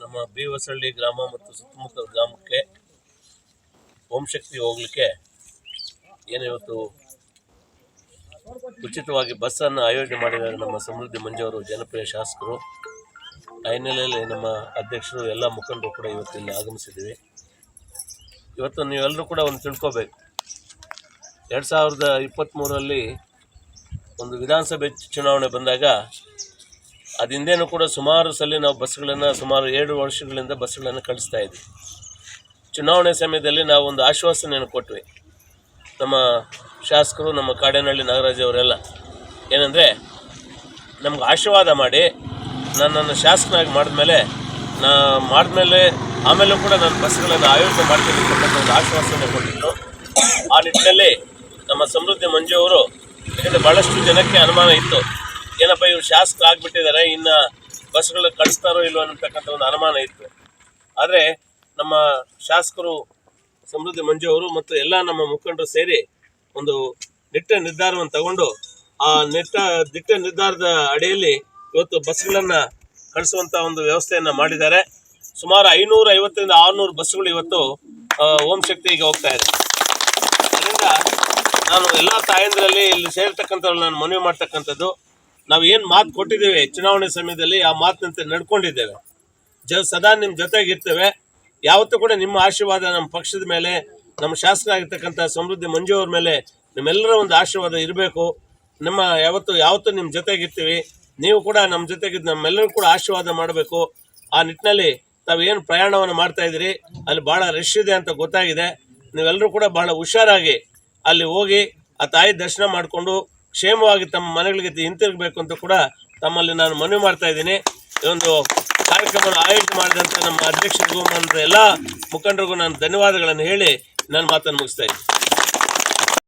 ನಮ್ಮ ಬಿವಸಳ್ಳಿ ಗ್ರಾಮ ಮತ್ತು ಸುತ್ತಮುತ್ತ ಗ್ರಾಮಕ್ಕೆ ಓಂ ಶಕ್ತಿ ಹೋಗ್ಲಿಕ್ಕೆ ಏನಿವತ್ತು ಉಚಿತವಾಗಿ ಬಸ್ಸನ್ನು ಆಯೋಜನೆ ಮಾಡಿದ್ದಾರೆ ನಮ್ಮ ಸಮೃದ್ಧಿ ಮಂಜವರು ಜನಪ್ರಿಯ ಶಾಸಕರು. ಆ ಹಿನ್ನೆಲೆಯಲ್ಲಿ ನಮ್ಮ ಅಧ್ಯಕ್ಷರು ಎಲ್ಲ ಮುಖಂಡರು ಕೂಡ ಇವತ್ತು ಇಲ್ಲಿ ಆಗಮಿಸಿದ್ದೀವಿ ಇವತ್ತು ನೀವೆಲ್ಲರೂ ಕೂಡ ಒಂದು ತಿಳ್ಕೊಬೇಕು. ಎರಡು ಸಾವಿರದ ಇಪ್ಪತ್ತ್ಮೂರರಲ್ಲಿ ಒಂದು ವಿಧಾನಸಭೆ ಚುನಾವಣೆ ಬಂದಾಗ ಅದಿಂದೇನೂ ಕೂಡ ಸುಮಾರು ಸಲ ನಾವು ಬಸ್ಗಳನ್ನು ಸುಮಾರು ಏಳು ವರ್ಷಗಳಿಂದ ಬಸ್ಗಳನ್ನು ಕಳಿಸ್ತಾ ಇದ್ವಿ. ಚುನಾವಣೆ ಸಮಯದಲ್ಲಿ ನಾವು ಒಂದು ಆಶ್ವಾಸನೆಯನ್ನು ಕೊಟ್ವಿ. ನಮ್ಮ ಶಾಸಕರು, ನಮ್ಮ ಕಾಡೇನಹಳ್ಳಿ ನಾಗರಾಜ್ ಅವರೆಲ್ಲ ಏನಂದರೆ ನಮ್ಗೆ ಆಶೀರ್ವಾದ ಮಾಡಿ ನನ್ನನ್ನು ಶಾಸಕನಾಗಿ ಮಾಡಿದ್ಮೇಲೆ ನಾ ಮಾಡಿದ್ಮೇಲೆ ಆಮೇಲೂ ಕೂಡ ನಾನು ಬಸ್ಗಳನ್ನು ಆಯೋಜನೆ ಮಾಡ್ತೀನಿ ಅಂತಕ್ಕಂಥ ಒಂದು ಆಶ್ವಾಸನೆ ಕೊಟ್ಟಿತ್ತು. ಆ ನಿಟ್ಟಿನಲ್ಲಿ ನಮ್ಮ ಸಮೃದ್ಧಿ ಮಂಜು ಅವರು ಯಾಕಂದರೆ ಭಾಳಷ್ಟು ಜನಕ್ಕೆ ಅನುಮಾನ ಇತ್ತು. ಏನಪ್ಪ, ಇವರು ಶಾಸಕರು ಆಗಿಬಿಟ್ಟಿದ್ದಾರೆ, ಇನ್ನು ಬಸ್ಗಳು ಕಳಿಸ್ತಾರೋ ಇಲ್ಲವೋ ಅನ್ನತಕ್ಕಂಥ ಒಂದು ಅನುಮಾನ ಇತ್ತು. ಆದರೆ ನಮ್ಮ ಶಾಸಕರು ಸಮೃದ್ಧಿ ಮಂಜು ಅವರು ಮತ್ತು ಎಲ್ಲ ನಮ್ಮ ಮುಖಂಡರು ಸೇರಿ ಒಂದು ದಿಟ್ಟ ನಿರ್ಧಾರವನ್ನು ತಗೊಂಡು ಆ ನಿಟ್ಟ ದಿಟ್ಟ ನಿರ್ಧಾರದ ಅಡಿಯಲ್ಲಿ ಇವತ್ತು ಬಸ್ಗಳನ್ನು ಕಳಿಸುವಂಥ ಒಂದು ವ್ಯವಸ್ಥೆಯನ್ನು ಮಾಡಿದ್ದಾರೆ. ಸುಮಾರು ಐನೂರ ಐವತ್ತರಿಂದ ಆರುನೂರು ಬಸ್ಸುಗಳು ಇವತ್ತು ಓಂ ಶಕ್ತಿಗೆ ಹೋಗ್ತಾ ಇದೆ. ಅದರಿಂದ ನಾನು ಎಲ್ಲ ತಾಯಂದ್ರಲ್ಲಿ ಇಲ್ಲಿ ಸೇರ್ತಕ್ಕಂಥವ್ರು ನಾನು ಮನವಿ ಮಾಡ್ತಕ್ಕಂಥದ್ದು. ನಾವು ಏನು ಮಾತು ಕೊಟ್ಟಿದ್ದೇವೆ, ಚುನಾವಣೆ ಸಮಯದಲ್ಲಿ ಆ ಮಾತಿನಂತೆ ನಡ್ಕೊಂಡಿದ್ದೇವೆ. ಜ, ಸದಾ ನಿಮ್ಮ ಜೊತೆಗೆ ಇರ್ತೇವೆ ಯಾವತ್ತೂ ಕೂಡ ನಿಮ್ಮ ಆಶೀರ್ವಾದ ನಮ್ಮ ಪಕ್ಷದ ಮೇಲೆ, ನಮ್ಮ ಶಾಸಕರಾಗಿರ್ತಕ್ಕಂಥ ಸಮೃದ್ಧಿ ಮಂಜು ಅವ್ರ ಮೇಲೆ ನಿಮ್ಮೆಲ್ಲರ ಒಂದು ಆಶೀರ್ವಾದ ಇರಬೇಕು. ನಮ್ಮ ಯಾವತ್ತು, ಯಾವತ್ತೂ ನಿಮ್ಮ ಜೊತೆಗಿರ್ತೀವಿ ನೀವು ಕೂಡ ನಮ್ಮ ಜೊತೆಗಿದ್ದು ನಮ್ಮೆಲ್ಲರೂ ಕೂಡ ಆಶೀರ್ವಾದ ಮಾಡಬೇಕು. ಆ ನಿಟ್ಟಿನಲ್ಲಿ ತಾವು ಏನು ಪ್ರಯಾಣವನ್ನು ಮಾಡ್ತಾ ಇದ್ದೀರಿ, ಅಲ್ಲಿ ಭಾಳ ರಶ್ ಇದೆ ಅಂತ ಗೊತ್ತಾಗಿದೆ. ನೀವೆಲ್ಲರೂ ಕೂಡ ಬಹಳ ಹುಷಾರಾಗಿ ಅಲ್ಲಿ ಹೋಗಿ ಆ ತಾಯಿ ದರ್ಶನ ಮಾಡಿಕೊಂಡು ಕ್ಷೇಮವಾಗಿ ತಮ್ಮ ಮನೆಗಳಿಗೆ ಹಿಂತಿರುಗಬೇಕು ಅಂತ ಕೂಡ ತಮ್ಮಲ್ಲಿ ನಾನು ಮನವಿ ಮಾಡ್ತಾ ಇದ್ದೀನಿ. ಇದೊಂದು ಕಾರ್ಯಕ್ರಮವನ್ನು ಆಯೋಜನೆ ಮಾಡಿದಂಥ ನಮ್ಮ ಅಧ್ಯಕ್ಷರಿಗೂ ಮತ್ತು ಎಲ್ಲ ಮುಖಂಡರಿಗೂ ನಾನು ಧನ್ಯವಾದಗಳನ್ನು ಹೇಳಿ ನಾನು ಮಾತನ್ನು ಮುಗಿಸ್ತಾ ಇದ್ದೀನಿ.